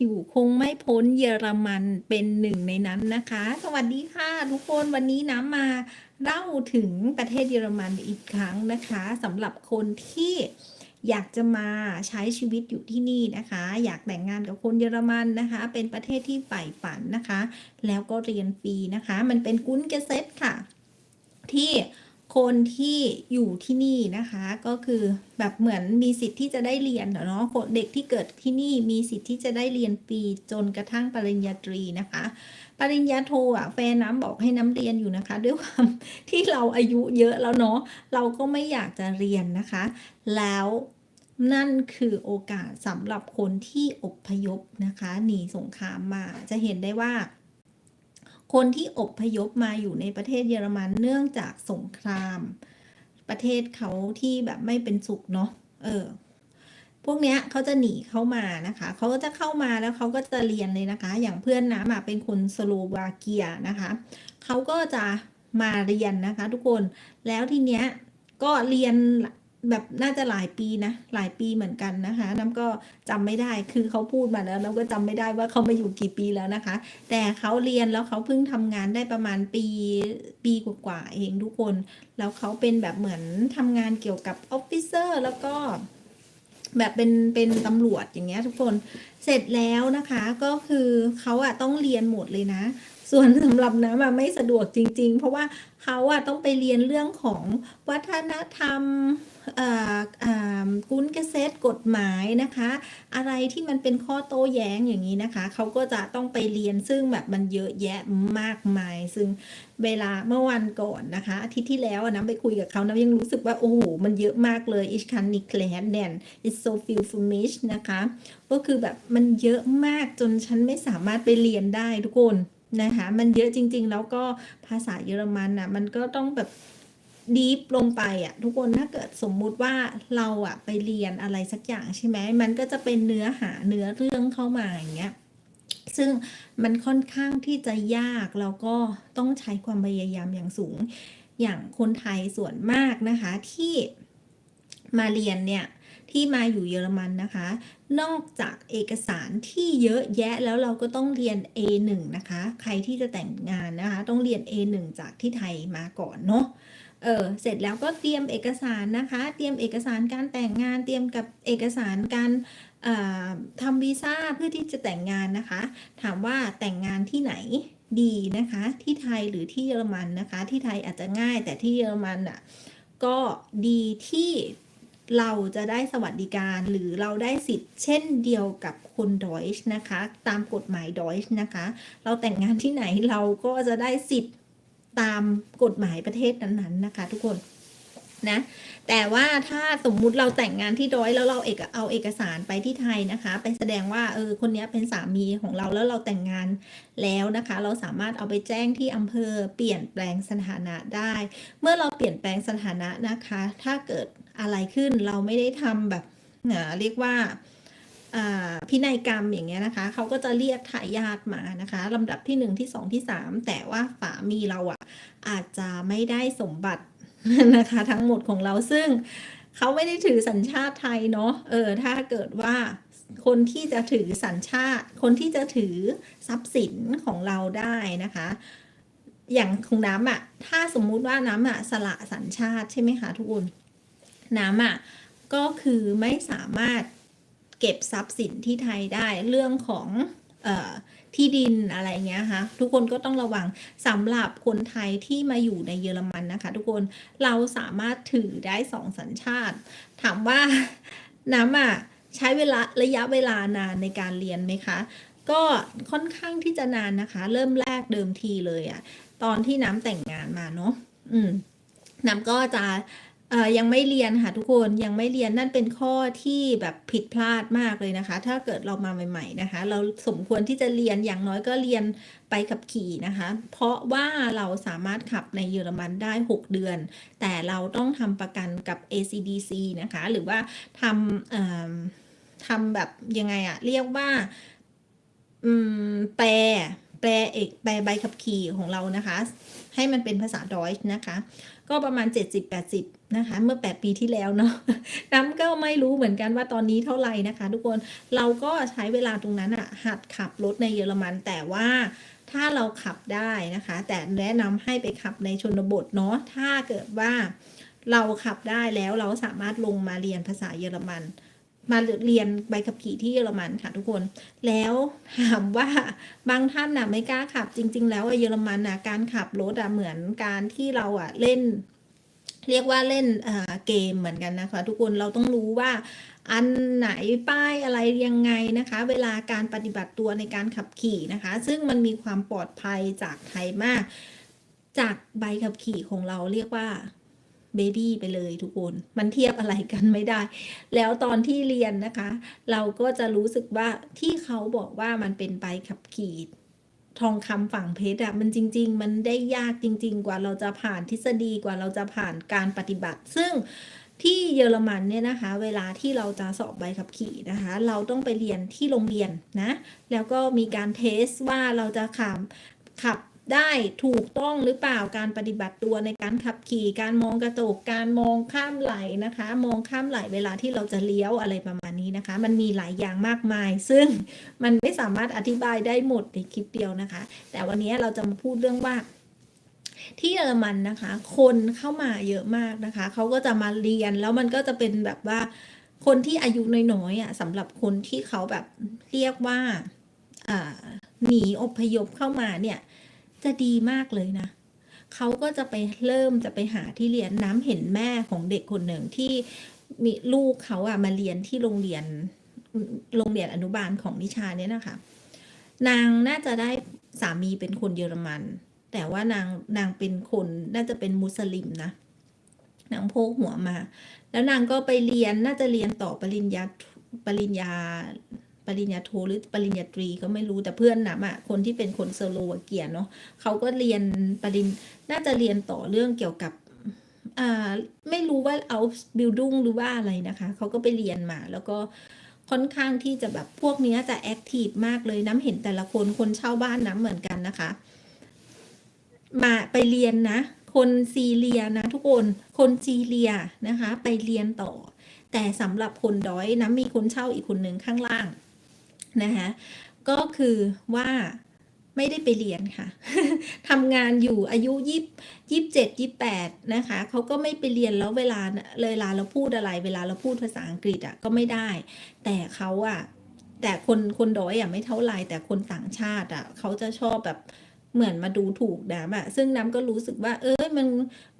อยู่คงไม่พ้นเยอรมันเป็นหนึ่งในนั้นนะคะ สวัสดีค่ะ ทุกคนวันนี้น้ำมาเล่าถึงประเทศเยอรมันอีกครั้งนะคะสำหรับคนที่อยากจะมาใช้ชีวิตอยู่ที่นี่นะคะ อยากแต่งงานกับคนเยอรมันนะคะ เป็นประเทศที่ใฝ่ฝันนะคะ แล้วก็เรียนฟรีนะคะ มันเป็นกุนเกเซตค่ะ ที่ คนที่อยู่ที่นี่นะคะก็คือแบบเหมือนมีสิทธิ์ที่จะได้เรียนเนาะเด็กที่เกิดที่นี่มีสิทธิ์ที่จะได้เรียนฟรีจนกระทั่งปริญญาตรีนะคะ ปริญญาโทอะแฟนน้ำบอกให้น้ำเรียนอยู่นะคะ ด้วยความที่เราอายุเยอะแล้วเนาะเราก็ไม่อยากจะเรียนนะคะ แล้วนั่นคือโอกาสสำหรับคนที่อพยพนะคะ หนีสงครามมาจะเห็นได้ว่า คนที่อบพยพมาอยู่ในประเทศเยอรมันเนื่องจากสงคราม ประเทศเขาที่แบบไม่เป็นสุขเนาะเออ พวกเนี้ยเขาจะหนีเข้ามานะคะเขาก็จะเข้ามาแล้วเขาก็จะเรียนเลยนะคะ อย่างเพื่อนน้ำอะเป็นคนสโลวาเกียนะคะเขาก็จะมาเรียนนะคะ ทุกคนแล้วทีเนี้ยก็เรียน แบบน่าจะหลายปีนะ หลายปีเหมือนกันนะคะ น้ำก็จำไม่ได้คือเขาพูดมาแล้วน้ำก็จำไม่ได้ว่าเขามาอยู่กี่ปีแล้วนะคะ แต่เขาเรียนแล้วเขาเพิ่งทำงานได้ประมาณปีปีกว่าๆเองทุกคน แล้วเขาเป็นแบบเหมือนทำงานเกี่ยวกับออฟฟิเซอร์แล้วก็แบบเป็นเป็นตำรวจอย่างเงี้ยทุกคนเสร็จแล้วนะคะก็คือเขาอะต้องเรียนหมดเลยนะ ส่วนสำหรับน้ำอะไม่สะดวกจริง ๆ เพราะว่าเขาอะต้องไปเรียนเรื่องของวัฒนธรรมเอ่ออ่ากุนเกษตรกฎหมายนะคะ อะไรที่มันเป็นข้อโต้แย้งอย่างนี้นะคะ เขาก็จะต้องไปเรียนซึ่งแบบมันเยอะแยะมากมาย ซึ่งเวลาเมื่อวันก่อนนะคะ อาทิตย์ที่แล้วนะไปคุยกับเขานะยังรู้สึกว่า โอ้โห มันเยอะมากเลย ich kann nicht lernen it's so viel für mich นะคะ ก็คือแบบมันเยอะมากจนฉันไม่สามารถไปเรียนได้ทุกคน นะคะมันเยอะจริง ๆ แล้วก็ภาษาเยอรมันน่ะมันก็ต้องแบบดีฟลงไปอะทุกคนถ้าเกิดสมมุติว่าเราอะไปเรียนอะไรสักอย่างใช่ไหมมันก็จะเป็นเนื้อหาเนื้อเรื่องเข้ามาอย่างเงี้ยซึ่งมันค่อนข้างที่จะยากแล้วก็ต้องใช้ความพยายามอย่างสูงอย่างคนไทยส่วนมากนะคะที่มาเรียนเนี่ย ที่มาอยู่เยอรมันนะคะ นอกจากเอกสารที่เยอะแยะแล้วเราก็ต้องเรียน A1 นะคะ ใครที่จะแต่งงานนะคะ ต้องเรียน A1 จากที่ไทยมาก่อนเนาะเออเสร็จแล้วก็เตรียมเอกสารนะคะ เตรียมเอกสารการแต่งงานเตรียมกับเอกสารการทำวีซ่าเพื่อที่จะแต่งงานนะคะ ถามว่าแต่งงานที่ไหนดีนะคะ ที่ไทยหรือที่เยอรมันนะคะ ที่ไทยอาจจะง่ายแต่ที่เยอรมันอะก็ดีที่ เราจะได้สวัสดิการหรือเราได้สิทธิ์เช่นเดียวกับคนดอยช์นะคะ ตามกฎหมายดอยช์นะคะ เราแต่งงานที่ไหนเราก็จะได้สิทธิ์ตามกฎหมายประเทศนั้นๆนะคะ ทุกคน นะแต่ว่าถ้าสมมุติเราแต่งงานที่ดอยแล้วเราเอกเอาเอกสารไปที่ไทยนะคะ ไปแสดงว่าเออคนนี้เป็นสามีของเราแล้วเราแต่งงานแล้วนะคะ เราสามารถเอาไปแจ้งที่อำเภอเปลี่ยนแปลงสถานะได้ เมื่อเราเปลี่ยนแปลงสถานะนะคะ ถ้าเกิดอะไรขึ้นเราไม่ได้ทำแบบเออเรียกว่าพินัยกรรมอย่างเงี้ยนะคะเขาก็จะเรียกทายาทมานะคะลำดับที่หนึ่งที่สองที่สามแต่ว่าสามีเราอะอาจจะไม่ได้สมบัติ นะคะทั้งหมดของเราซึ่งเขาไม่ได้ถือสัญชาติไทยเนาะเออถ้าเกิดว่าคนที่จะถือสัญชาติ คนที่จะถือทรัพย์สินของเราได้นะคะ อย่างของน้ำอะถ้าสมมุติว่าน้ำอะสละสัญชาติใช่ไหมคะทุกคนน้ำอะก็คือไม่สามารถเก็บทรัพย์สินที่ไทยได้เรื่องของเอ่อ ที่ดินอะไรเงี้ยค่ะทุกคนก็ต้องระวังสำหรับคนไทยที่มาอยู่ในเยอรมันนะคะ ทุกคนเราสามารถถือได้สองสัญชาติ ถามว่าน้ำอะใช้เวลาระยะเวลานานในการเรียนไหมคะ ก็ค่อนข้างที่จะนานนะคะ เริ่มแรกเดิมทีเลยอะตอนที่น้ำแต่งงานมาเนาะอืมน้ำก็จะ อ่อยังไม่เรียนค่ะทุกคนยังไม่เรียนนั่นเป็นข้อที่แบบผิดพลาดมากเลยนะคะ ถ้าเกิดเรามาใหม่ ๆนะคะ เราสมควรที่จะเรียนอย่างน้อยก็เรียนไปขับขี่นะคะ เพราะว่าเราสามารถขับในเยอรมันได้ 6 เดือน แต่เราต้องทำประกันกับ ACDC นะคะ หรือว่าทำเอ่อทำแบบยังไงอะเรียกว่าอืมแปลแปลเอกแปลใบขับขี่ของเรานะคะ ให้มันเป็นภาษาดอยช์นะคะ ก็ประมาณ 70-80 นะคะ เมื่อ 8 ปีที่แล้วเนาะน้ำก็ไม่รู้เหมือนกันว่าตอนนี้เท่าไหร่นะคะ ทุกคนเราก็ใช้เวลาตรงนั้นอะหัดขับรถในเยอรมันแต่ว่าถ้าเราขับได้นะคะ แต่แนะนำให้ไปขับในชนบทเนาะถ้าเกิดว่าเราขับได้แล้วเราสามารถลงมาเรียนภาษาเยอรมัน มาเรียนใบขับขี่ที่เยอรมันค่ะทุกคน แล้วถามว่าบางท่านน่ะไม่กล้าขับ จริง ๆ แล้วอะเยอรมันน่ะการขับรถอะเหมือนการที่เราอะเล่น เรียกว่าเล่นเอ่อเกมเหมือนกันนะคะ ทุกคนเราต้องรู้ว่าอันไหนป้ายอะไรยังไงนะคะ เวลาการปฏิบัติตัวในการขับขี่นะคะ ซึ่งมันมีความปลอดภัยจากไทยมาก จากใบขับขี่ของเราเรียกว่า เบบี้ไปเลยทุกคน มันเทียบอะไรกันไม่ได้ แล้วตอนที่เรียนนะคะ เราก็จะรู้สึกว่าที่เขาบอกว่ามันเป็นใบขับขี่ทองคำฝั่งเพชรอะมันจริง ๆ มันได้ยากจริง ๆ กว่าเราจะผ่านทฤษฎีกว่าเราจะผ่านการปฏิบัติ ซึ่งที่เยอรมันเนี่ยนะคะ เวลาที่เราจะสอบใบขับขี่นะคะ เราต้องไปเรียนที่โรงเรียนนะ แล้วก็มีการเทสว่าเราจะขับขับ ได้ถูกต้องหรือเปล่าการปฏิบัติตัวในการขับขี่การมองกระจกการมองข้ามไหลนะคะ มองข้ามไหลเวลาที่เราจะเลี้ยวอะไรประมาณนี้นะคะ มันมีหลายอย่างมากมาย ซึ่งมันไม่สามารถอธิบายได้หมดในคลิปเดียวนะคะ แต่วันนี้เราจะมาพูดเรื่องว่าที่เยอรมันนะคะ คนเข้ามาเยอะมากนะคะ เขาก็จะมาเรียนแล้วมันก็จะเป็นแบบว่า คนที่อายุน้อยๆอะสำหรับคนที่เขาแบบเรียกว่าอ่าหนีอพยพเข้ามาเนี่ย จะดีมากเลยนะเขาก็จะไปเริ่มจะไปหาที่เรียนน้ำเห็นแม่ของเด็กคนหนึ่งที่มีลูกเขาอะมาเรียนที่โรงเรียนโรงเรียนอนุบาลของนิชาเนี่ยนะคะ นางน่าจะได้สามีเป็นคนเยอรมัน แต่ว่านางนางเป็นคนน่าจะเป็นมุสลิมนะนางโพกหัวมา แล้วนางก็ไปเรียนน่าจะเรียนต่อปริญญาปริญญา ปริญญาโทหรือปริญญาตรีก็ไม่รู้แต่เพื่อนนะอะคนที่เป็นคนสโลวาเกียเนาะเขาก็เรียนปริญน่าจะเรียนต่อเรื่องเกี่ยวกับอ่าไม่รู้ว่าเอาบิลดุงหรือว่าอะไรนะคะ เขาก็ไปเรียนมาแล้วก็ค่อนข้างที่จะแบบพวกนี้จะแอคทีฟมากเลยน้ำเห็นแต่ละคนคนเช่าบ้านน้ำเหมือนกันนะคะ มาไปเรียนนะ คนซีเรียนะทุกคนคนซีเรียนะคะ ไปเรียนต่อ แต่สำหรับคนดอยนะมีคนเช่าอีกคนหนึ่งข้างล่าง นะคะก็คือว่าไม่ได้ไปเรียนค่ะทำงานอยู่อายุยี่ยี่เจ็ดยี่แปดนะคะเขาก็ไม่ไปเรียนแล้วเวลาเวลาเราพูดอะไร เวลาเราพูดภาษาอังกฤษอะก็ไม่ได้ แต่เขาอะแต่คนคนดอยอะไม่เท่าไรแต่คนต่างชาติอะเขาจะชอบแบบเหมือนมาดูถูกน้ำอะซึ่งน้ำก็รู้สึกว่า เอ้ยมัน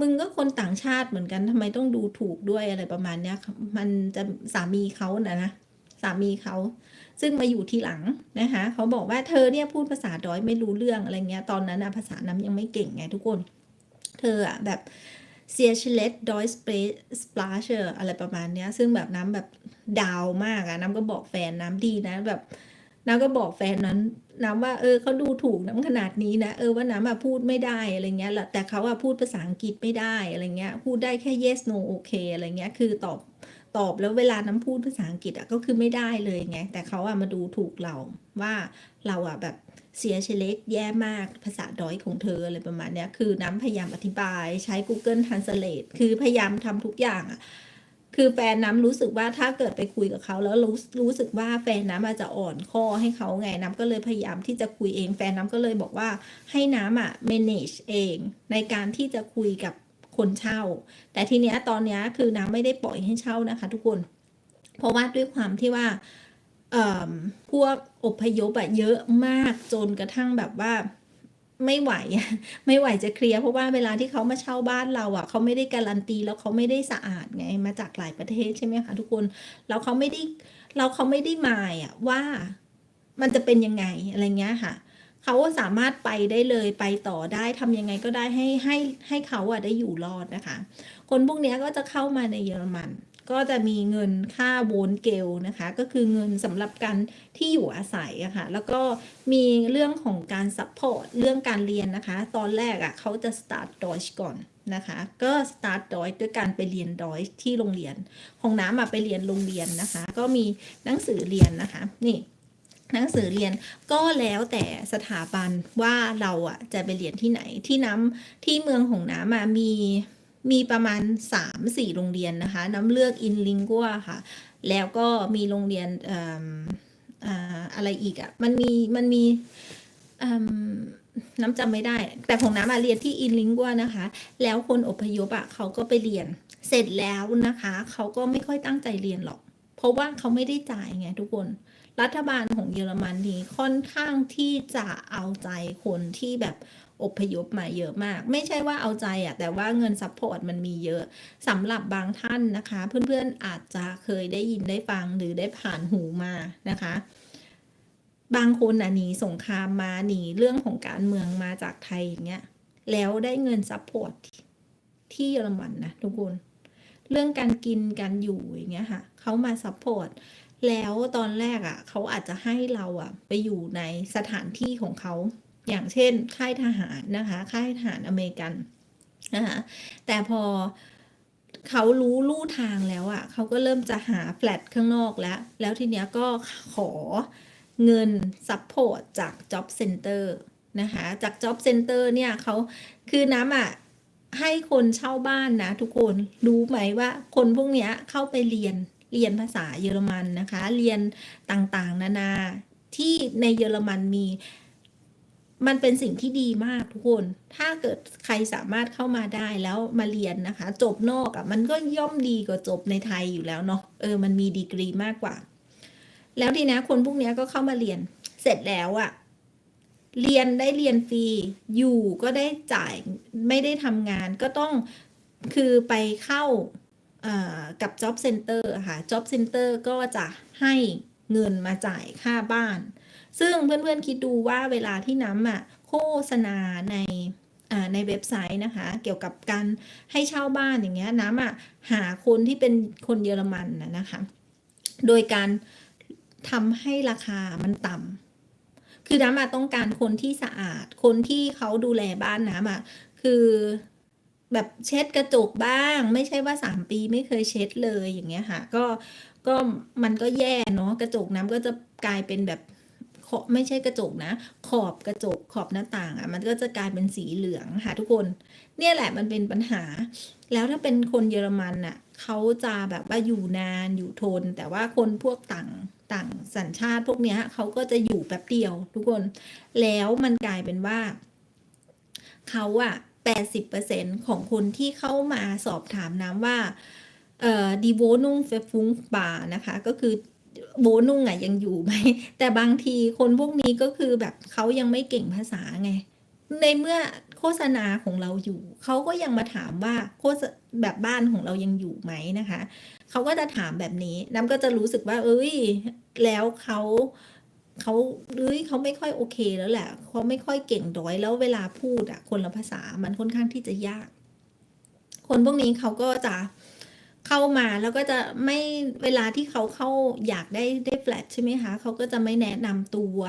มึงก็คนต่างชาติเหมือนกันทำไมต้องดูถูกด้วยอะไรประมาณเนี้ยมันจะสามีเขานะนะ สามีเขาซึ่งมาอยู่ทีหลังนะคะเขาบอกว่าเธอเนี่ยพูดภาษาดอยไม่รู้เรื่องอะไรเงี้ยตอนนั้นอะภาษาน้ำยังไม่เก่งไงทุกคน เธออะแบบเซียชเลตดอยสเปสปลาเชอร์อะไรประมาณเนี้ย ซึ่งแบบน้ำแบบดาวมากอะน้ำก็บอกแฟนน้ำดีนะแบบน้ำก็บอกแฟนนั้นน้ำว่าเออเขาดูถูกน้ำขนาดนี้นะเออว่าน้ำอะพูดไม่ได้อะไรเงี้ยแหละแต่เขาอะพูดภาษาอังกฤษไม่ได้อะไรเงี้ยพูดได้แค่ yes no okay อะไรเงี้ยคือตอบ ตอบแล้วเวลาน้ำพูดภาษาอังกฤษอะก็คือไม่ได้เลยไง แต่เขาอะมาดูถูกเราว่าเราอะแบบเสียเชเล็กแย่มากภาษาดอยของเธออะไรประมาณเนี้ยคือน้ำพยายามอธิบายใช้ Google Translate คือพยายามทำทุกอย่างอะคือแฟนน้ำรู้สึกว่าถ้าเกิดไปคุยกับเขาแล้วรู้รู้สึกว่าแฟนน้ำอาจจะอ่อนข้อให้เขาไงน้ำก็เลยพยายามที่จะคุยเองแฟนน้ำก็เลยบอกว่าให้น้ำอะ manage เองในการที่จะคุยกับ คนเช่า แต่ทีเนี้ยตอนเนี้ยคือน้ำไม่ได้ปล่อยให้เช่านะคะ ทุกคน เพราะว่าด้วยความที่ว่าพวกอพยพอะเยอะมากจนกระทั่งแบบว่าไม่ไหว ไม่ไหวจะเคลียร์เพราะว่าเวลาที่เขามาเช่าบ้านเราอะเขาไม่ได้การันตีแล้วเขาไม่ได้สะอาดไงมาจากหลายประเทศใช่ไหมคะทุกคนแล้วเขาไม่ได้เราเขาไม่ได้หมายอะว่ามันจะเป็นยังไงอะไรเงี้ยค่ะ เขาสามารถไปได้เลยไปต่อได้ทำยังไงก็ได้ให้ให้ให้เขาอะได้อยู่รอดนะคะ คนพวกนี้ก็จะเข้ามาในเยอรมัน ก็จะมีเงินค่าโวนเกลนะคะ ก็คือเงินสำหรับการที่อยู่อาศัยอะคะ่ะแล้วก็มีเรื่องของการซัพพอร์ตเรื่องการเรียนนะคะ ตอนแรกอะเขาจะ start Deutsch ก่อนนะคะ ก็ start Deutsch ด้วยการไปเรียน Deutsch ที่โรงเรียน ของน้ำอะไปเรียนโรงเรียนนะคะ ก็มีหนังสือเรียนนะคะนี่ หนังสือเรียนก็แล้วแต่สถาบันว่าเราอะจะไปเรียนที่ไหนที่น้ำที่เมืองของน้ำมามีมีประมาณ 3-4 โรงเรียนนะคะ น้ำเลือกอินลิงกัวค่ะ แล้วก็มีโรงเรียนเอ่ออะไรอีกอะมันมีมันมีน้ำจำไม่ได้ แต่ของน้ำมาเรียนที่อินลิงกัวนะคะ แล้วคนอพยพอะเขาก็ไปเรียนเสร็จแล้วนะคะ เขาก็ไม่ค่อยตั้งใจเรียนหรอก เพราะว่าเขาไม่ได้จ่ายไงทุกคน รัฐบาลของเยอรมันนี่ค่อนข้างที่จะเอาใจคนที่แบบอพยพมาเยอะมาก ไม่ใช่ว่าเอาใจอะแต่ว่าเงินซัพพอร์ตมันมีเยอะสำหรับบางท่านนะคะ เพื่อนๆอาจจะเคยได้ยินได้ฟังหรือได้ผ่านหูมานะคะ บางคนน่ะหนีสงครามมาหนีเรื่องของการเมืองมาจากไทยอย่างเงี้ยแล้วได้เงินซัพพอร์ตที่เยอรมันนะทุกคน เรื่องการกินการอยู่อย่างเงี้ยค่ะเขามาซัพพอร์ต แล้วตอนแรกอะ เขาอาจจะให้เราอะ ไปอยู่ในสถานที่ของเขา อย่างเช่น ค่ายทหารนะคะ ค่ายทหารอเมริกันนะคะแต่พอเขารู้ลู่ทางแล้วอะเขาก็เริ่มจะหาแฟลตข้างนอกแล้ว แล้วทีเนี้ยก็ขอเงินซัพพอร์ตจาก Job Center นะคะ จาก Job Center เนี่ยเขาคือน้ำอะให้คนเช่าบ้านนะทุกคนรู้ไหมว่าคนพวกเนี้ยเข้าไปเรียน เรียนภาษาเยอรมันนะคะ เรียนต่างๆ นานาที่ในเยอรมันมี มันเป็นสิ่งที่ดีมากทุกคน ถ้าเกิดใครสามารถเข้ามาได้แล้วมาเรียนนะคะ จบนอกอะ่ะมันก็ย่อมดีกว่าจบในไทยอยู่แล้วเนาะเออมันมีดีกรีมากกว่า แล้วทีนี้คนพวกนี้ก็เข้ามาเรียนเสร็จแล้วอะ่ะเรียนได้เรียนฟรี อยู่ก็ได้จ่ายไม่ได้ทำงานก็ต้องคือไปเข้า กับ Job Center อะค่ะ Job Center ก็จะให้เงินมาจ่ายค่าบ้าน ซึ่งเพื่อนๆคิดดูว่าเวลาที่น้ำอะโฆษณาในในเว็บไซต์นะคะ เกี่ยวกับการให้เช่าบ้านอย่างเงี้ยน้ำอะหาคนที่เป็นคนเยอรมันนะนะคะ โดยการทำให้ราคามันต่ำคือน้ำอะต้องการคนที่สะอาด คนที่เขาดูแลบ้านน้ำอะคือ แบบเช็ดกระจกบ้าง ไม่ใช่ว่าสามปีไม่เคยเช็ดเลยอย่างเงี้ยค่ะ ก็ก็มันก็แย่เนาะกระจกน้ำก็จะกลายเป็นแบบขไม่ใช่กระจกนะ ขอบกระจกขอบหน้าต่างอะมันก็จะกลายเป็นสีเหลืองค่ะทุกคน เนี่ยแหละมันเป็นปัญหา แล้วถ้าเป็นคนเยอรมันน่ะเขาจะแบบว่าอยู่นานอยู่ทน แต่ว่าคนพวกต่างต่างสัญชาติพวกเนี้ยเขาก็จะอยู่แป๊บเดียว ทุกคน แล้วมันกลายเป็นว่าเขาอะ 80%ของคนที่เข้ามาสอบถามน้ำว่าเอ่อดีโวนุ่งเฟฟุงบานะคะ ก็คือโวนุ่งอะยังอยู่ไหม แต่บางทีคนพวกนี้ก็คือแบบเขายังไม่เก่งภาษาไง ในเมื่อโฆษณาของเราอยู่ เขาก็ยังมาถามว่าโฆษแบบบ้านของเรายังอยู่ไหมนะคะ เขาก็จะถามแบบนี้ น้ำก็จะรู้สึกว่า เอ้ย แล้วเขา เขาเอ้ยเขาไม่ค่อยโอเคแล้วแหละเขาไม่ค่อยเก่งร้อยแล้วเวลาพูดอะคนละภาษามันค่อนข้างที่จะยาก คนพวกนี้เขาก็จะเข้ามาแล้วก็จะไม่เวลาที่เขาเข้าอยากได้ได้แฟลตใช่ไหมคะเขาก็จะไม่แนะนำตัว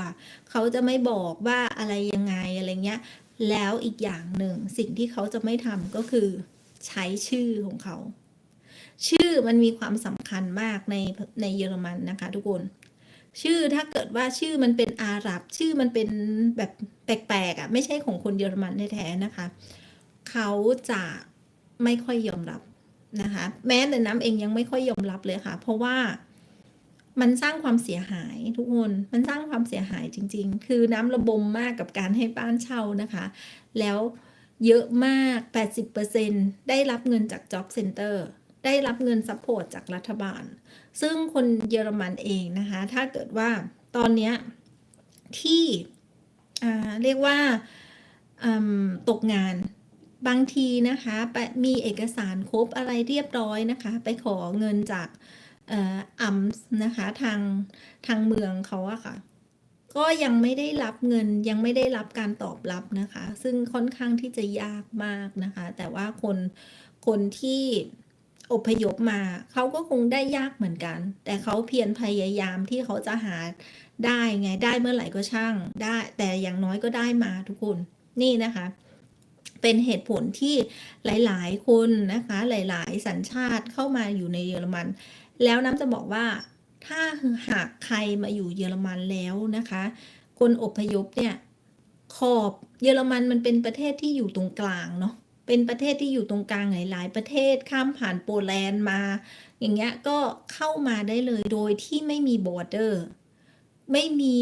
เขาจะไม่บอกว่าอะไรยังไงอะไรเงี้ย แล้วอีกอย่างหนึ่งสิ่งที่เขาจะไม่ทำก็คือใช้ชื่อของเขา ชื่อมันมีความสำคัญมากในในเยอรมันนะคะทุกคน ชื่อถ้าเกิดว่าชื่อมันเป็นอาหรับ ชื่อมันเป็นแบบแปลกๆอะไม่ใช่ของคนเยอรมันแท้ๆนะคะ เขาจะไม่ค่อยยอมรับนะคะ แม้แต่น้ำเองยังไม่ค่อยยอมรับเลยค่ะ เพราะว่ามันสร้างความเสียหายทุกคนมันสร้างความเสียหายจริง ๆ คือน้ำระบมมากกับการให้บ้านเช่านะคะ แล้วเยอะมาก 80%ได้รับเงินจาก Job Center ได้รับเงินซัพพอร์ตจากรัฐบาล ซึ่งคนเยอรมันเองนะคะ ถ้าเกิดว่าตอนเนี้ยที่เรียกว่าตกงานบางทีนะคะไปมีเอกสารครบอะไรเรียบร้อยนะคะ ไปขอเงินจากอ่ออัมนะคะทางทางเมืองเขาอะค่ะ ก็ยังไม่ได้รับเงินยังไม่ได้รับการตอบรับนะคะ ซึ่งค่อนข้างที่จะยากมากนะคะ แต่ว่าคนคนที่ อพยพมาเขาก็คงได้ยากเหมือนกัน แต่เขาเพียรพยายามที่เขาจะหาได้ไงได้เมื่อไหร่ก็ช่างได้ แต่อย่างน้อยก็ได้มาทุกคนนี่นะคะ เป็นเหตุผลที่หลาย ๆ คนนะคะ หลาย ๆ สัญชาติเข้ามาอยู่ในเยอรมัน แล้วน้ำจะบอกว่า ถ้าหากใครมาอยู่เยอรมันแล้วนะคะ คนอพยพเนี่ยขอบเยอรมันมันเป็นประเทศที่อยู่ตรงกลางเนาะ เป็นประเทศที่อยู่ตรงกลางหลาย ๆ ประเทศข้ามผ่านโปแลนด์มา อย่างเงี้ยก็เข้ามาได้เลยโดยที่ไม่มีบอร์เดอร์ไม่มี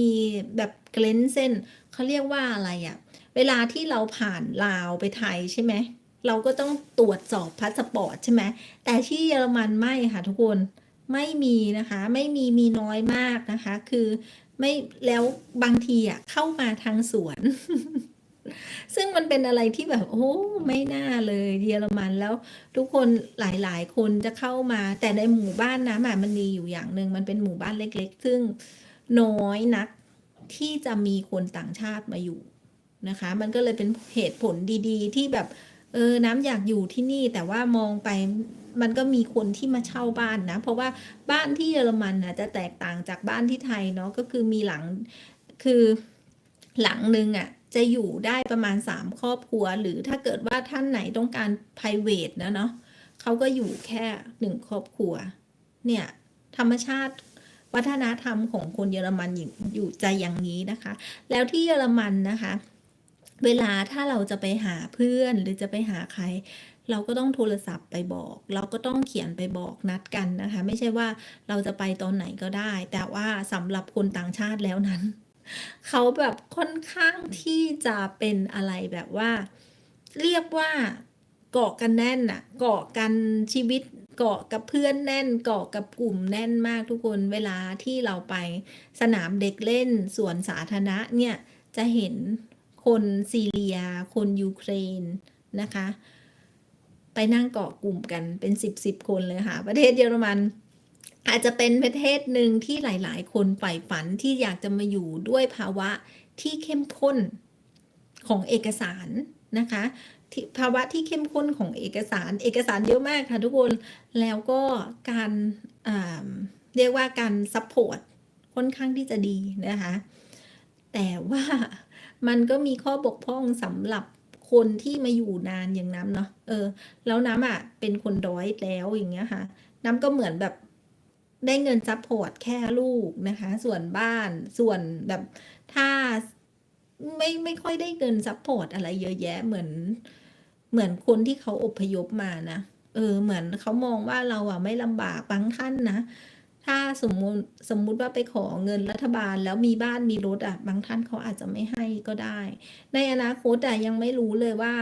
แบบเกรนเส้นเขาเรียกว่าอะไรอะเวลาที่เราผ่านลาวไปไทยใช่ไหมเราก็ต้องตรวจสอบพาสปอร์ตใช่ไหมแต่ที่เยอรมันไม่ค่ะทุกคนไม่มีนะคะ ไม่มีมีน้อยมากนะคะ คือไม่แล้วบางทีอะเข้ามาทางสวน ซึ่งมันเป็นอะไรที่แบบโอ้ไม่น่าเลยเยอรมันแล้วทุกคนหลาย ๆ คนจะเข้ามา แต่ในหมู่บ้านนะมันมีอยู่อย่างหนึ่งมันเป็นหมู่บ้านเล็ก ๆ ซึ่งน้อยนักที่จะมีคนต่างชาติมาอยู่นะคะ มันก็เลยเป็นเหตุผลดีๆ ที่แบบเออน้ำอยากอยู่ที่นี่แต่ว่ามองไปมันก็มีคนที่มาเช่าบ้านนะ เพราะว่าบ้านที่เยอรมันนะจะแตกต่างจากบ้านที่ไทยเนาะก็คือมีหลังคือหลังหนึ่งอะ จะอยู่ได้ประมาณสามครอบครัว หรือถ้าเกิดว่าท่านไหนต้องการ p r i v a t นะเนาะเขาก็อยู่แค่หนึ่งครอบครัว เนี่ย ธรรมชาติวัฒนธรรมของคนเยอรมันอยอยู่ใจอย่างนี้นะคะ แล้วที่เยอรมันนะคะ เวลาถ้าเราจะไปหาเพื่อนหรือจะไปหาใคร เราก็ต้องโทรศัพท์ไปบอก เราก็ต้องเขียนไปบอกนัดกันนะคะ ไม่ใช่ว่าเราจะไปตอนไหนก็ได้ แต่ว่าสำหรับคนต่างชาติแล้วนั้น เขาแบบค่อนข้างที่จะเป็นอะไรแบบว่า เรียกว่าเกาะกันแน่นอะเกาะกันชีวิตเกาะกับเพื่อนแน่นเกาะกับกลุ่มแน่นมากทุกคนเวลาที่เราไปสนามเด็กเล่นสวนสาธารณะเนี่ยจะเห็นคนซีเรีย คนยูเครนนะคะ ไปนั่งเกาะกลุ่มกันเป็นสิบสิบคนเลยค่ะ ประเทศเยอรมัน อาจจะเป็นประเทศหนึ่งที่หลาย ๆ คนใฝ่ฝันที่อยากจะมาอยู่ด้วยภาวะที่เข้มข้นของเอกสารนะคะที่ภาวะที่เข้มข้นของเอกสาร เอกสารเยอะมากค่ะทุกคนแล้วก็การเรียกว่าการซัพพอร์ตค่อนข้างที่จะดีนะคะ แต่ว่ามันก็มีข้อบกพร่องสำหรับคนที่มาอยู่นานอย่างน้ำเนาะเออ แล้วน้ำอะเป็นคนร้อยแล้วอย่างเงี้ยค่ะ น้ำก็เหมือนแบบ ได้เงินซัพพอร์ตแค่ลูกนะคะ ส่วนบ้านส่วนแบบถ้าไม่ไม่ค่อยได้เงินซัพพอร์ตอะไรเยอะแยะเหมือน เหมือนคนที่เขาอพยพมานะเออเหมือนเขามองว่าเราอะไม่ลำบากบางท่านนะถ้าสมมติสมมุติว่าไปขอเงินรัฐบาลแล้วมีบ้านมีรถอะบางท่านเขาอาจจะไม่ให้ก็ได้ ในอนาคตอะยังไม่รู้เลยว่า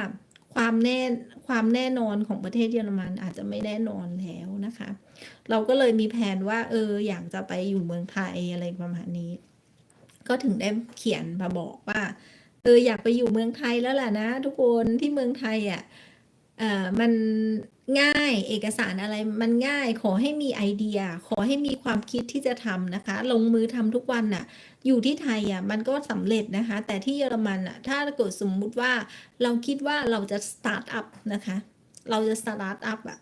ความแน่ความแน่นอนของประเทศเยอรมันอาจจะไม่แน่นอนแล้วนะคะ เราก็เลยมีแผนว่า เออ อยากจะไปอยู่เมืองไทยอะไรประมาณนี้ ก็ถึงได้เขียนมาบอกว่า เอออยากไปอยู่เมืองไทยแล้วล่ะนะ ทุกคนที่เมืองไทยอะเออมัน ง่ายเอกสารอะไรมันง่าย ขอให้มีไอเดีย ขอให้มีความคิดที่จะทำนะคะ ลงมือทำทุกวันน่ะ อยู่ที่ไทยอะมันก็สำเร็จนะคะ แต่ที่เยอรมันอะ ถ้าเกิดสมมุติว่าเราคิดว่าเราจะสตาร์ทอัพนะคะ เราจะสตาร์ทอัพอะ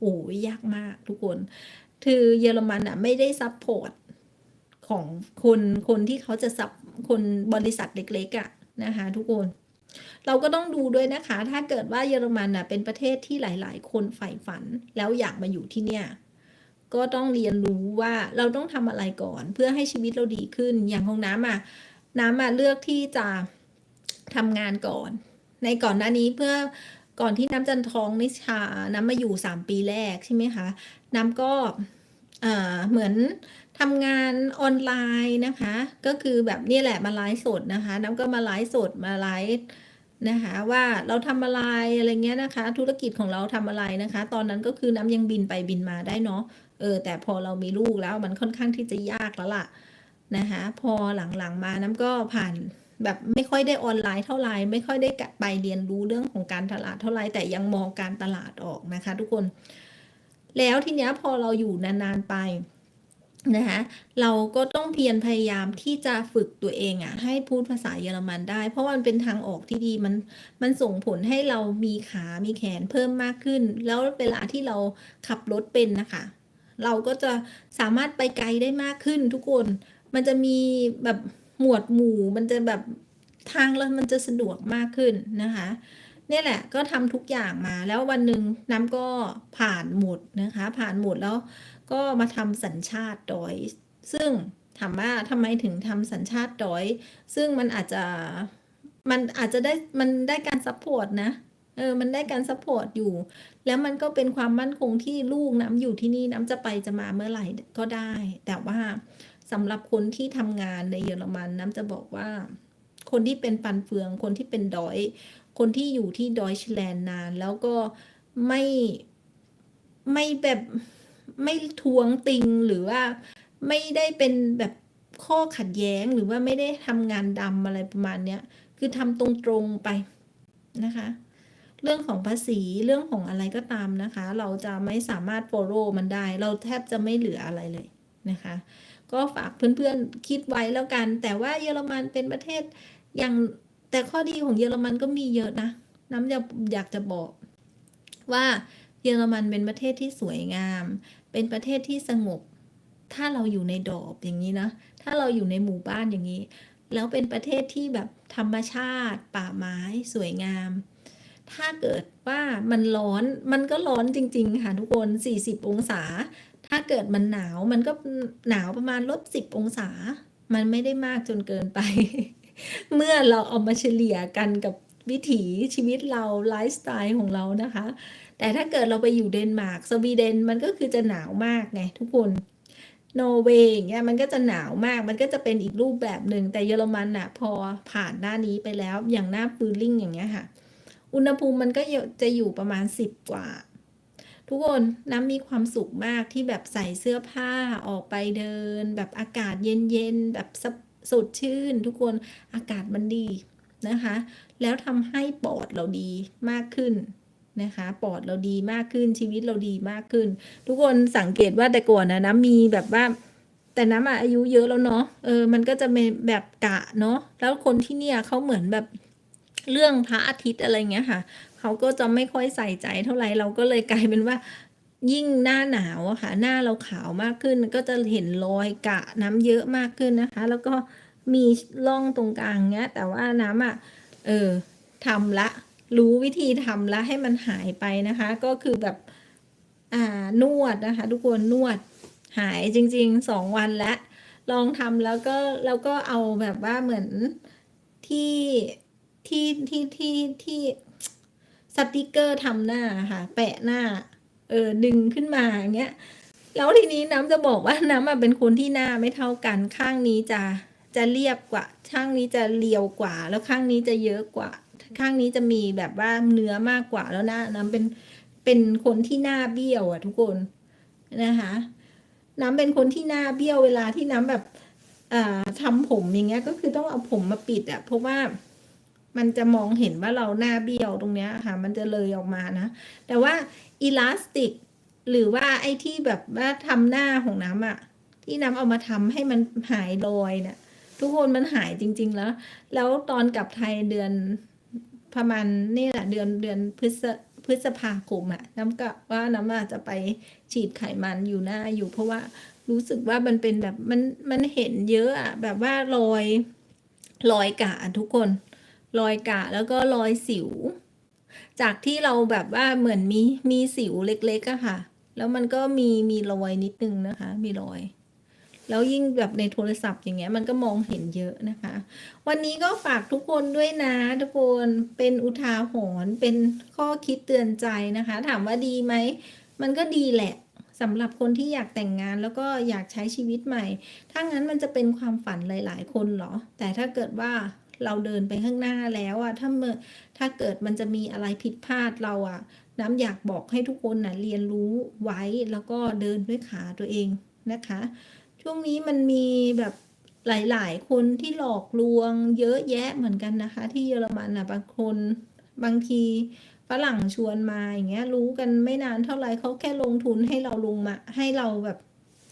โอ้ยยากมากทุกคนคือเยอรมันอะไม่ได้ซัพพอร์ตของคนคนที่เขาจะซับคนบริษัทเล็กๆอะนะคะทุกคน เราก็ต้องดูด้วยนะคะ ถ้าเกิดว่าเยอรมันน่ะเป็นประเทศที่หลาย ๆ คนใฝ่ฝันแล้วอยากมาอยู่ที่เนี่ย ก็ต้องเรียนรู้ว่าเราต้องทำอะไรก่อน เพื่อให้ชีวิตเราดีขึ้น อย่างของน้ำอะน้ำอะเลือกที่จะทำงานก่อน ในก่อนหน้านี้เพื่อก่อนที่น้ำจันท้องนิชา น้ำมาอยู่สามปีแรกใช่ไหมคะ น้ำก็เอ่อเหมือนทำงานออนไลน์นะคะ ก็คือแบบนี่แหละมาไลฟ์สดนะคะ น้ำก็มาไลฟ์สดมาไลฟ์ นะคะว่าเราทำอะไรอะไรเงี้ยนะคะ ธุรกิจของเราทำอะไรนะคะ ตอนนั้นก็คือน้ำยังบินไปบินมาได้เนาะเออแต่พอเรามีลูกแล้วมันค่อนข้างที่จะยากแล้วล่ะนะคะพอหลังๆมาน้ำก็ผ่านแบบไม่ค่อยได้ออนไลน์เท่าไหร่ไม่ค่อยได้ไปเรียนรู้เรื่องของการตลาดเท่าไหร่แต่ยังมองการตลาดออกนะคะ ทุกคน แล้วทีเนี้ยพอเราอยู่นานๆไป นะคะเราก็ต้องเพียรพยายามที่จะฝึกตัวเองอะ่ะให้พูดภาษาเยอรมันได้ เพราะมันเป็นทางออกที่ดีมันมันส่งผลให้เรามีขามีแขนเพิ่มมากขึ้น แล้วเวลาที่เราขับรถเป็นนะคะ เราก็จะสามารถไปไกลได้มากขึ้นทุกคน มันจะมีแบบหมวดหมู่มันจะแบบทางแล้วมันจะสะดวกมากขึ้นนะคะเนี่ยแหละก็ทำทุกอย่างมาแล้ววันหนึ่งน้ำก็ผ่านหมดนะคะ ผ่านหมดแล้ว ก็มาทำสัญชาติดอย ซึ่งถามว่าทำไมถึงทำสัญชาติดอย ซึ่งมันอาจจะมันอาจจะได้มันได้การซัพพอร์ตนะเออ มันได้การซัพพอร์ตอยู่ แล้วมันก็เป็นความมั่นคงที่ลูกน้ำอยู่ที่นี่น้ำจะไปจะมาเมื่อไหร่ก็ได้ แต่ว่าสำหรับคนที่ทำงานในเยอรมันน้ำจะบอกว่า คนที่เป็นปันเฟือง คนที่เป็นดอย คนที่อยู่ที่ดอยชแลนนาน แล้วก็ไม่ไม่แบบ ไม่ทวงติงหรือว่าไม่ได้เป็นแบบข้อขัดแย้งหรือว่าไม่ได้ทำงานดำอะไรประมาณเนี้ยคือทำตรงๆไปนะคะ เรื่องของภาษีเรื่องของอะไรก็ตามนะคะ เราจะไม่สามารถ follow มันได้ เราแทบจะไม่เหลืออะไรเลยนะคะ ก็ฝากเพื่อนๆคิดไว้แล้วกัน แต่ว่าเยอรมันเป็นประเทศอย่างแต่ข้อดีของเยอรมันก็มีเยอะนะ น้ำอยากจะบอกว่าเยอรมันเป็นประเทศที่สวยงาม เป็นประเทศที่สงบ ถ้าเราอยู่ในดอบอย่างนี้นะ ถ้าเราอยู่ในหมู่บ้านอย่างนี้ แล้วเป็นประเทศที่แบบธรรมชาติ ป่าไม้สวยงาม ถ้าเกิดว่ามันร้อนมันก็ร้อนจริง ๆ ค่ะทุกคน 40 องศา ถ้าเกิดมันหนาวมันก็หนาวประมาณลบ10 องศา มันไม่ได้มากจนเกินไป เมื่อเราเอามาเฉลี่ยกันกับวิถีชีวิตเราไลฟ์สไตล์ของเรานะคะ แต่ถ้าเกิดเราไปอยู่เดนมาร์กสวีเดนมันก็คือจะหนาวมากไงทุกคนนอร์เวย์อย่างเงี้ยมันก็จะหนาวมาก มันก็จะเป็นอีกรูปแบบหนึ่งแต่เยอรมันอะพอผ่านหน้านี้ไปแล้วอย่างหน้าฟูลิ่งอย่างเงี้ยค่ะ อุณหภูมิมันก็จะอยู่ประมาณสิบกว่า ทุกคนน้ำมีความสุขมากที่แบบใส่เสื้อผ้าออกไปเดิน แบบอากาศเย็นๆแบบสดชื่น ทุกคนอากาศมันดีนะคะ แล้วทำให้ปอดเราดีมากขึ้น นะคะปอดเราดีมากขึ้นชีวิตเราดีมากขึ้น ทุกคนสังเกตว่าแต่ก่อนนะน้ำมีแบบว่า แต่น้ำอายุเยอะแล้วเนาะเออมันก็จะเป็นแบบกะเนาะแล้วคนที่เนี่ยเขาเหมือนแบบเรื่องพระอาทิตย์อะไรเงี้ยค่ะเขาก็จะไม่ค่อยใส่ใจเท่าไหร่เราก็เลยกลายเป็นว่ายิ่งหน้าหนาวอะค่ะ หน้าเราขาวมากขึ้นก็จะเห็นรอยกะน้ำเยอะมากขึ้นนะคะ แล้วก็มีร่องตรงกลางเงี้ย แต่ว่าน้ำอะเออทำละ รู้วิธีทำและให้มันหายไปนะคะ ก็คือแบบอ่านวดนะคะ ทุกคนนวดหายจริงๆสองวันแล้วลองทำแล้วก็แล้วก็เอาแบบว่าเหมือนที่ที่ที่ที่ที่สติกเกอร์ทำหน้าค่ะ แปะหน้า เออดึงขึ้นมาอย่างเงี้ยแล้วทีนี้น้ำจะบอกว่าน้ำเป็นคนที่หน้าไม่เท่ากันข้างนี้จะจะเรียบกว่า ข้างนี้จะเรียวกว่า แล้วข้างนี้จะเยอะกว่า ข้างนี้จะมีแบบว่าเนื้อมากกว่าแล้วหน้าน้ำเป็นเป็นคนที่หน้าเบี้ยวอะทุกคนนะคะ น้ำเป็นคนที่หน้าเบี้ยวเวลาที่น้ำแบบอ่าทำผมอย่างเงี้ยก็คือต้องเอาผมมาปิดอะเพราะว่ามันจะมองเห็นว่าเราหน้าเบี้ยวตรงเนี้ยค่ะ มันจะเลยออกมานะ แต่ว่าอีลาสติก หรือว่าไอ้ที่แบบว่าทำหน้าของน้ำอะที่น้ำเอามาทำให้มันหายรอยเนี่ยทุกคนมันหายจริง ๆ แล้ว แล้วตอนกลับไทยเดือน ประมาณนี่แหละเดือนเดือนพฤษพฤษภาคมอะน้ำก็ว่าน้ำอาจจะไปฉีดไขมันอยู่หน้าอยู่ เพราะว่ารู้สึกว่ามันเป็นแบบมันมันเห็นเยอะอะแบบว่ารอยรอยกะทุกคนรอยกะแล้วก็รอยสิว จากที่เราแบบว่าเหมือนมีมีสิวเล็กๆอะค่ะ แล้วมันก็มีมีรอยนิดนึงนะคะ มีรอย แล้วยิ่งแบบในโทรศัพท์อย่างเงี้ยมันก็มองเห็นเยอะนะคะ วันนี้ก็ฝากทุกคนด้วยนะ ทุกคนเป็นอุทาหรณ์เป็นข้อคิดเตือนใจนะคะ ถามว่าดีไหม มันก็ดีแหละสำหรับคนที่อยากแต่งงานแล้วก็อยากใช้ชีวิตใหม่ ถ้างั้นมันจะเป็นความฝันหลาย ๆ คนเหรอ แต่ถ้าเกิดว่าเราเดินไปข้างหน้าแล้วอะถ้าเมื่อถ้าเกิดมันจะมีอะไรผิดพลาดเราอะน้ำอยากบอกให้ทุกคนนะเรียนรู้ไว้แล้วก็เดินด้วยขาตัวเองนะคะ ช่วงนี้มันมีแบบหลาย ๆ คนที่หลอกลวงเยอะแยะเหมือนกันนะคะ ที่เยอรมันนะบางคนบางทีฝรั่งชวนมาอย่างเงี้ย รู้กันไม่นานเท่าไหร่เขาแค่ลงทุนให้เราลงมา ให้เราแบบ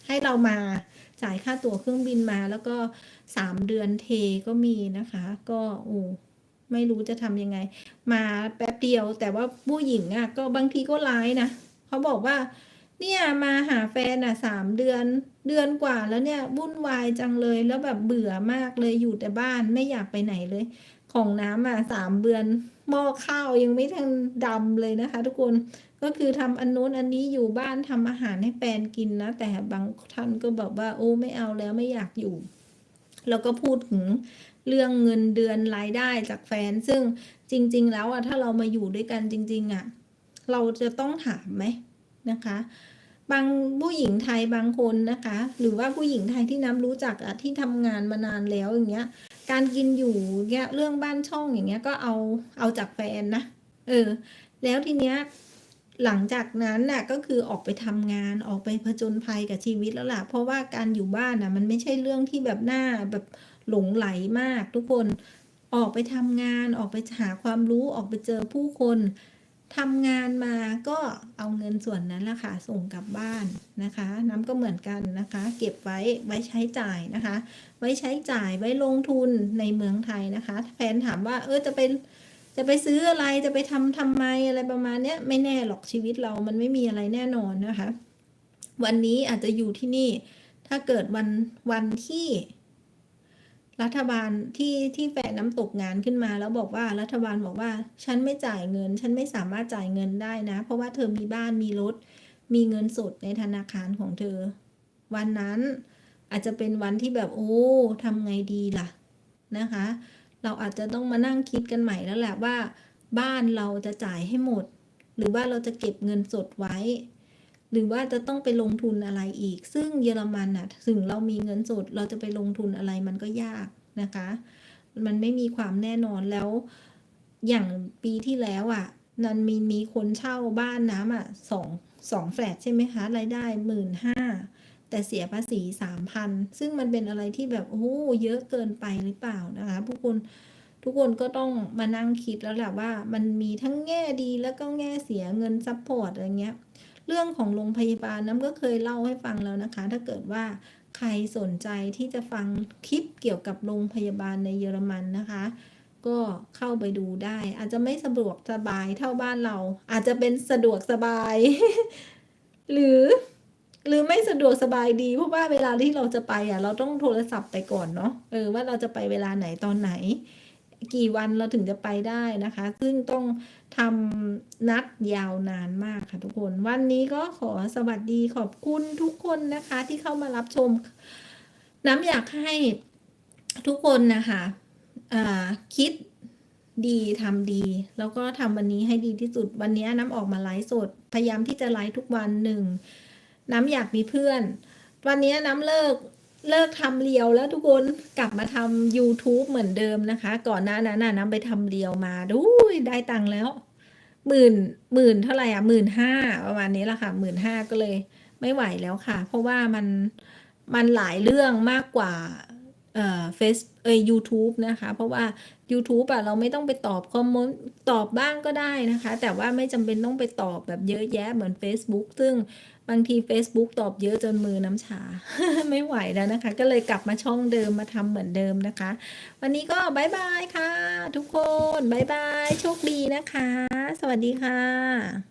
ให้เรามาจ่ายค่าตั๋วเครื่องบินมา แล้วก็สามเดือนเทก็มีนะคะ ก็โอ้ไม่รู้จะทำยังไง มาแป๊บเดียวแต่ว่าผู้หญิงอะ ก็บางทีก็ร้ายนะเขาบอกว่า เนี่ยมาหาแฟนอะสามเดือนเดือนกว่าแล้วเนี่ยวุ่นวายจังเลยแล้วแบบเบื่อมากเลยอยู่แต่บ้านไม่อยากไปไหนเลย ของน้ำอะสามเดือนหม้อข้าวยังไม่ทันดำเลยนะคะ ทุกคนก็คือทำอันนู้นอันนี้อยู่บ้านทำอาหารให้แฟนกินนะ แต่บางท่านก็บอกว่าโอ้ไม่เอาแล้วไม่อยากอยู่ แล้วก็พูดถึงเรื่องเงินเดือนรายได้จากแฟนซึ่งจริง ๆ แล้วอะถ้าเรามาอยู่ด้วยกันจริง ๆ อะ เราจะต้องถามไหม นะคะ บางผู้หญิงไทยบางคนนะคะ หรือว่าผู้หญิงไทยที่น้ำรู้จักอะที่ทำงานมานานแล้วอย่างเงี้ย การกินอยู่เงี้ยเรื่องบ้านช่องอย่างเงี้ยก็เอาเอาจากแฟนนะเออ แล้วทีเนี้ยหลังจากนั้นน่ะก็คือออกไปทำงานออกไปผจญภัยกับชีวิตแล้วล่ะ เพราะว่าการอยู่บ้านน่ะมันไม่ใช่เรื่องที่แบบหน้าแบบหลงไหลมากทุกคนออกไปทำงานออกไปหาความรู้ออกไปเจอผู้คน ทำงานมาก็เอาเงินส่วนนั้นละค่ะส่งกลับบ้านนะคะ น้ำก็เหมือนกันนะคะ เก็บไว้ไว้ใช้จ่ายนะคะ ไว้ใช้จ่ายไว้ลงทุนในเมืองไทยนะคะแฟนถามว่าเออจะไปจะไปซื้ออะไรจะไปทำทำไมอะไรประมาณเนี้ยไม่แน่หรอกชีวิตเรามันไม่มีอะไรแน่นอนนะคะ วันนี้อาจจะอยู่ที่นี่ ถ้าเกิดวันวันที่ รัฐบาลที่ที่แฟนน้ำตกงานขึ้นมาแล้วบอกว่ารัฐบาลบอกว่า ฉันไม่จ่ายเงิน ฉันไม่สามารถจ่ายเงินได้นะ เพราะว่าเธอมีบ้านมีรถ มีเงินสดในธนาคารของเธอ วันนั้นอาจจะเป็นวันที่แบบโอ้ทำไงดีล่ะนะคะ เราอาจจะต้องมานั่งคิดกันใหม่แล้วแหละว่า บ้านเราจะจ่ายให้หมด หรือว่าเราจะเก็บเงินสดไว้ หรือว่าจะต้องไปลงทุนอะไรอีก ซึ่งเยอรมันน่ะถึงเรามีเงินสดเราจะไปลงทุนอะไรมันก็ยากนะคะ มันไม่มีความแน่นอนแล้ว อย่างปีที่แล้วอะ นันมีมีคนเช่าบ้านน้ำอะสองสองแฟลตใช่ไหมคะรายได้หมื่นห้าแต่เสียภาษีสามพันซึ่งมันเป็นอะไรที่แบบโอ้เยอะเกินไปหรือเปล่านะคะทุกคนทุกคนก็ต้องมานั่งคิดแล้วแหละว่า มันมีทั้งแง่ดีแล้วก็แง่เสียเงินซัพพอร์ตอะไรเงี้ย เรื่องของโรงพยาบาลน้ำก็เคยเล่าให้ฟังแล้วนะคะ ถ้าเกิดว่าใครสนใจที่จะฟังคลิปเกี่ยวกับโรงพยาบาลในเยอรมันนะคะ ก็เข้าไปดูได้ อาจจะไม่สะดวกสบายเท่าบ้านเรา อาจจะเป็นสะดวกสบาย หรือหรือไม่สะดวกสบายดีเพราะว่าเวลาที่เราจะไปอะ เราต้องโทรศัพท์ไปก่อนเนาะเออว่าเราจะไปเวลาไหนตอนไหน กี่วันเราถึงจะไปได้นะคะ ซึ่งต้อง ทำนัดยาวนานมากค่ะทุกคน วันนี้ก็ขอสวัสดีขอบคุณทุกคนนะคะ ที่เข้ามารับชม น้ำอยากให้ทุกคนนะคะคิดดีทำดี แล้วก็ทำวันนี้ให้ดีที่สุด วันนี้น้ำออกมาไลฟ์สด พยายามที่จะไลฟ์ทุกวันหนึ่ง น้ำอยากมีเพื่อน วันนี้น้ำเลิก เลิกทำเรียวแล้วทุกคนกลับมาทำ YouTube เหมือนเดิมนะคะ ก่อนหน้านั้นน่ะน้ำไปทำเรียวมาดูได้ตังค์แล้วหมื่นหมื่นเท่าไหร่อะหมื่นห้าประมาณนี้ละค่ะหมื่นห้าก็เลยไม่ไหวแล้วค่ะ เพราะว่ามันมันหลายเรื่องมากกว่าเอ่อเฟซเอ่ย YouTube นะคะ เพราะว่า YouTube อะเราไม่ต้องไปตอบคอมเมนต์ตอบบ้างก็ได้นะคะ แต่ว่าไม่จำเป็นต้องไปตอบแบบเยอะแยะเหมือน Facebook ซึ่ง บางที Facebook ตอบเยอะจนมือน้ำชา ไม่ไหวแล้วนะคะ ก็เลยกลับมาช่องเดิมมาทำเหมือนเดิมนะคะ วันนี้ก็บายบายค่ะ ทุกคนบายบายโชคดีนะคะ สวัสดีค่ะ